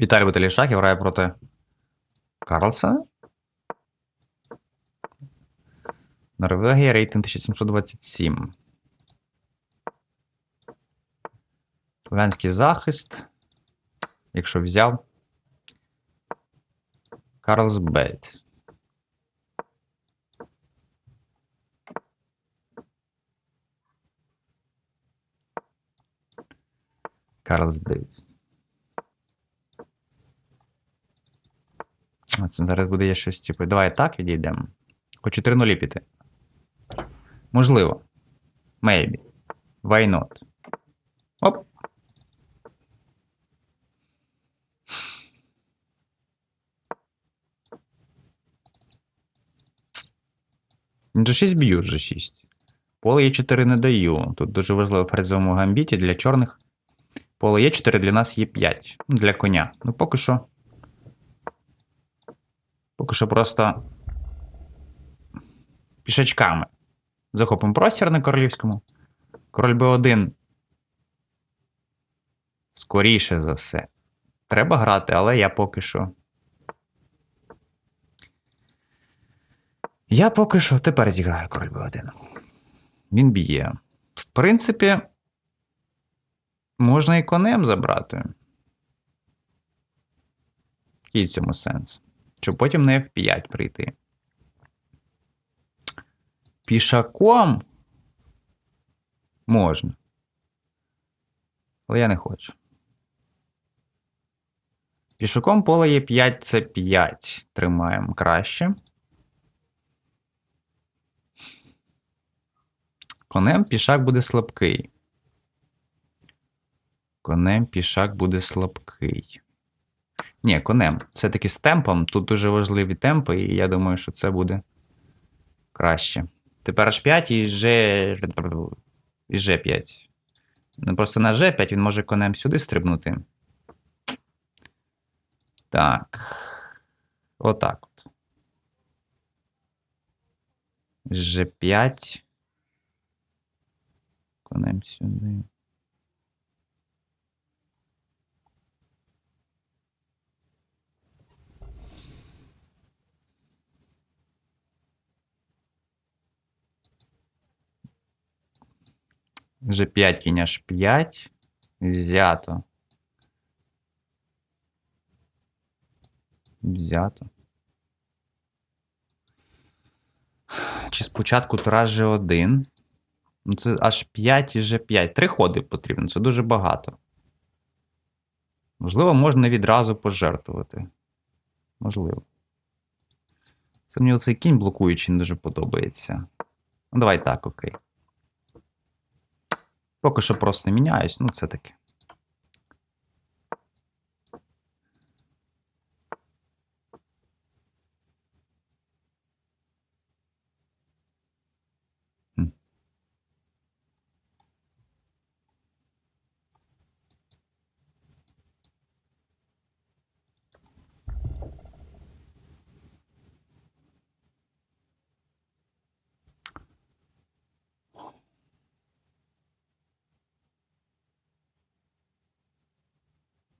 Віталій Баталішаків грає проти Карлсона. Норвегія рейтинг 1727. Слов'янський захист. Якщо взяв. Карлсбейт. Карлсбейт. Це зараз буде є щось, типу. Давай так відійдемо. Хочу 3 нулі піти. Можливо. Maybe. Why not? Оп. G6 б'ю, G6. Поле Е4 не даю. Тут дуже важливо в ферзовому гамбіті для чорних. Поле Е4 для нас є 5. Ну, Для коня. Ну, поки що. Поки що просто пішачками. Захопимо простір на королівському. Король Б1. Скоріше за все. Треба грати, але я поки що. Я поки що тепер зіграю король Б1. Він б'є. В принципі, можна і конем забрати. Який в цьому сенс? Щоб потім на F5 прийти. Пішаком можна. Але я не хочу. Пішаком поле є 5 це 5. Тримаємо краще. Конем пішак буде слабкий. Конем пішак буде слабкий. Ні, конем. Все-таки з темпом. Тут дуже важливі темпи, і я думаю, що це буде краще. Тепер H5 і G... і G5. Ну, просто на G5 він може конем сюди стрибнути. Так. Отак от. G5. Конем сюди. Вже 5 кінь аж 5. Взято. Взято. Чи спочатку тираж G1? Ну, це аж 5 і G5. Три ходи потрібно, це дуже багато. Можливо, можна відразу пожертвувати. Можливо. Це мені оцей кінь блокуючий не дуже подобається. Ну, давай так, окей. Поки що просто міняюсь, ну це таке.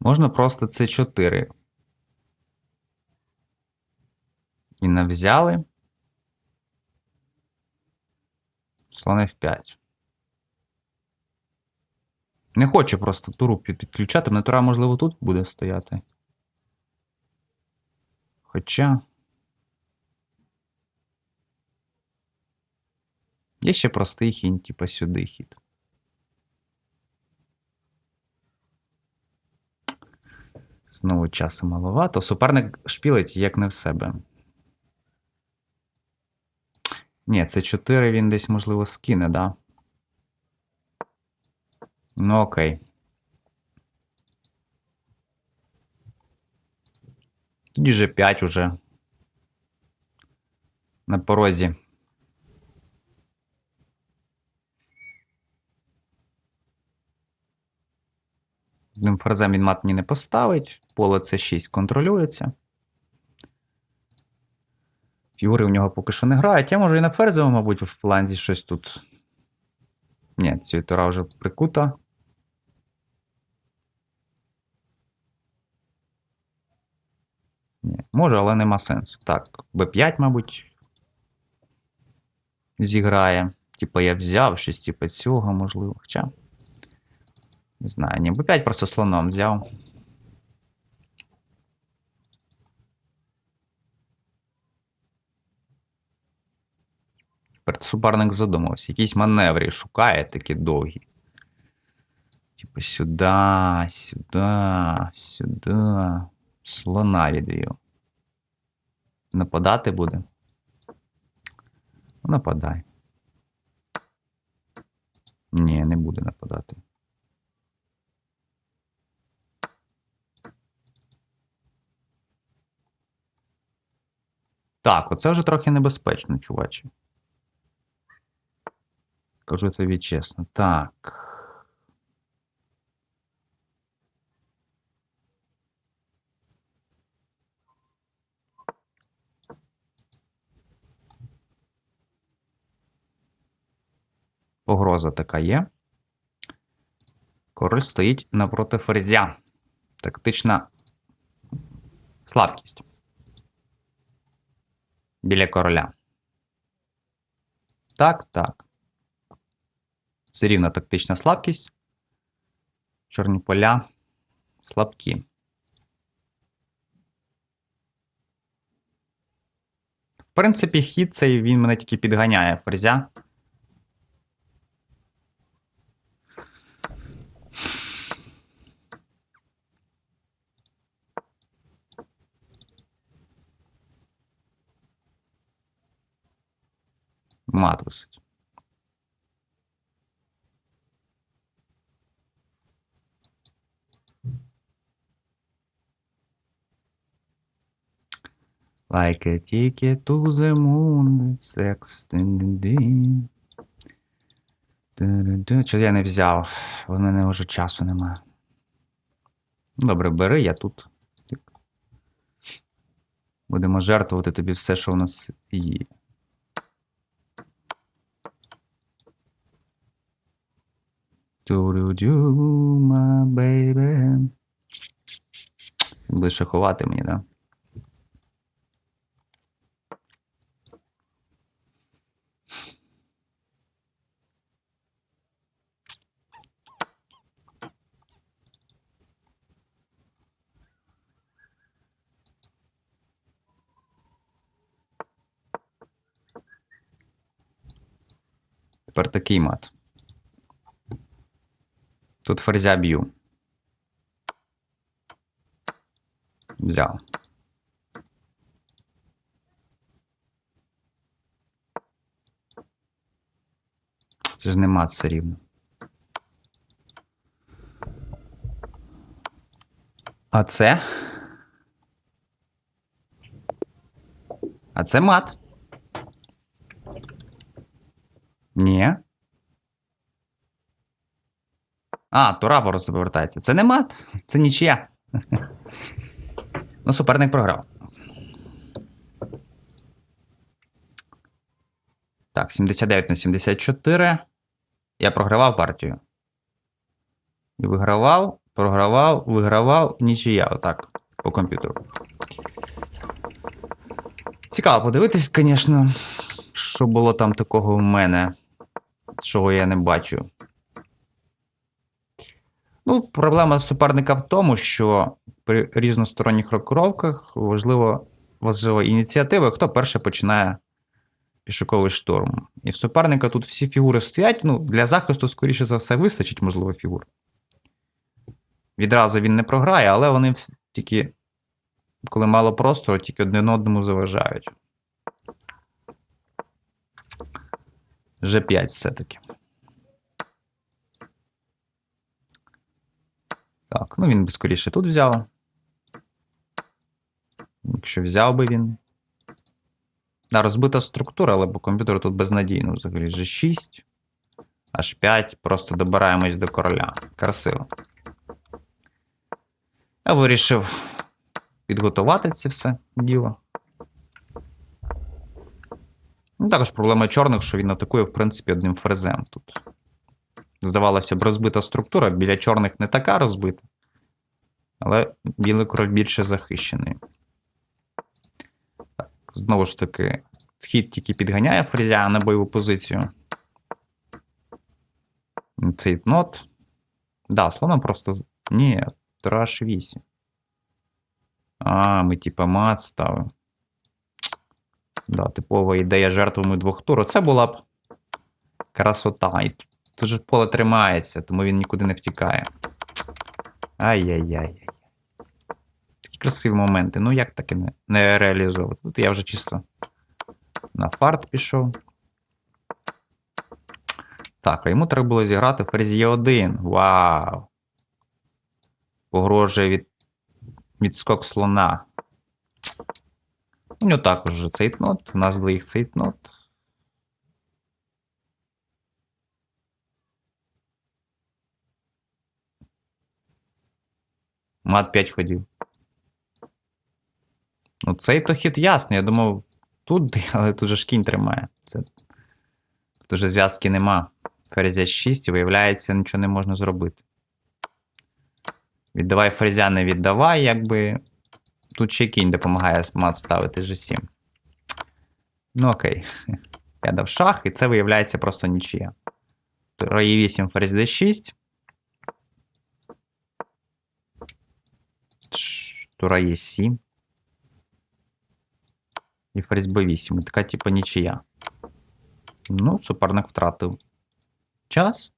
Можна просто це 4. І не взяли. Слон F5. Не хочу просто туру під- підключати. Тура, можливо, тут буде стояти. Хоча. Є ще простий хінь, типа сюди хід. Знову часу маловато. Суперник шпілить як не в себе. Ні, це 4 він десь, можливо, скине, да? Ну, окей. Тоді же 5 уже. На порозі. Одним ферзем він мат мені не поставить. Поле С6 контролюється. Фігури в нього поки що не грають. Я можу і на ферзевому, мабуть, в фланзі щось тут. Ні, ці тура вже прикута. Можу, але нема сенсу. Так, Б5, мабуть, зіграє. Типа я взяв щось, типу цього, можливо. Хоча. Не знаю, ні, Б5 просто слоном взяв. Тепер суперник задумався. Якісь маневри шукає такі довгі. Типу сюди, сюди, сюди. Слона відвів. Нападати буде? Нападай. Ні, не буде нападати. Так, оце вже трохи небезпечно, чувачі. Кажу тобі чесно. Так. Погроза така є. Король стоїть напроти ферзя. Тактична слабкість. Біля короля. Так, так. Все рівно тактична слабкість. Чорні поля слабкі. В принципі, хід цей він мене тільки підганяє ферзя. Мат висить. Like a ticket to the moon, it's extended. Чого я не взяв? У мене вже часу немає. Добре, бери, я тут. Будемо жертвувати тобі все, що у нас є. Do-do-do, my ховати мені, да? Тепер такий мат. Тут ферзя б'ю. Взяв. Це ж не мат все рівно. А це? А це мат. Ні. А, Тура просто повертається. Це не мат, це нічия. Ну, суперник програв. Так, 79 на 74. Я програвав партію. І вигравав, програвав, вигравав, нічия. Отак. По комп'ютеру. Цікаво подивитись, звісно, що було там такого в мене, чого я не бачу. Ну, проблема суперника в тому, що при різносторонніх рокировках важливо, важлива ініціатива, хто перше починає пішоковий штурм. І в суперника тут всі фігури стоять. Ну, для захисту, скоріше за все, вистачить, можливо, фігур. Відразу він не програє, але вони тільки, коли мало простору, тільки один одному заважають. G5 все-таки. Так, ну він би скоріше тут взяв. Якщо взяв би він. Да, розбита структура, але по комп'ютеру тут безнадійно взагалі. G6, H5, просто добираємось до короля. Красиво. Я вирішив підготувати це все діло. Ну, Також проблема чорних, що він атакує, в принципі, одним фрезем тут. Здавалося б, розбита структура, біля чорних не така розбита. Але білий король більше захищений. Знову ж таки, хід тільки підганяє ферзя на бойову позицію. Цей нот. Да, слоном просто. Ні, тура H8. А, ми типа мат ставимо. Да, типова ідея жертвами двох тур. Оце була б красота. Тут же поле тримається, тому він нікуди не втікає. Ай-яй-яй. Такі красиві моменти. Ну, як таке не, не реалізовувати? Тут я вже чисто на фарт пішов. Так, а йому треба було зіграти ферзь Е1. Вау! Погрожує від відскок слона. У нього також цейтнот. У нас двоїх цейтнот. Мат 5 ходів. Ну, цей то хід ясний. Я думав, тут, але тут же ж кінь тримає. Це... Тут уже зв'язки нема. Ферзя 6, і виявляється, нічого не можна зробити. Віддавай ферзя, не віддавай, якби. Тут ще кінь допомагає мат ставити G7. Ну окей. Я дав шах, і це виявляється просто нічия. Тура Е8, ферзь d6. Тура Е7. І ферзь b8. Така, типу, нічия. Ну, суперник втратив час.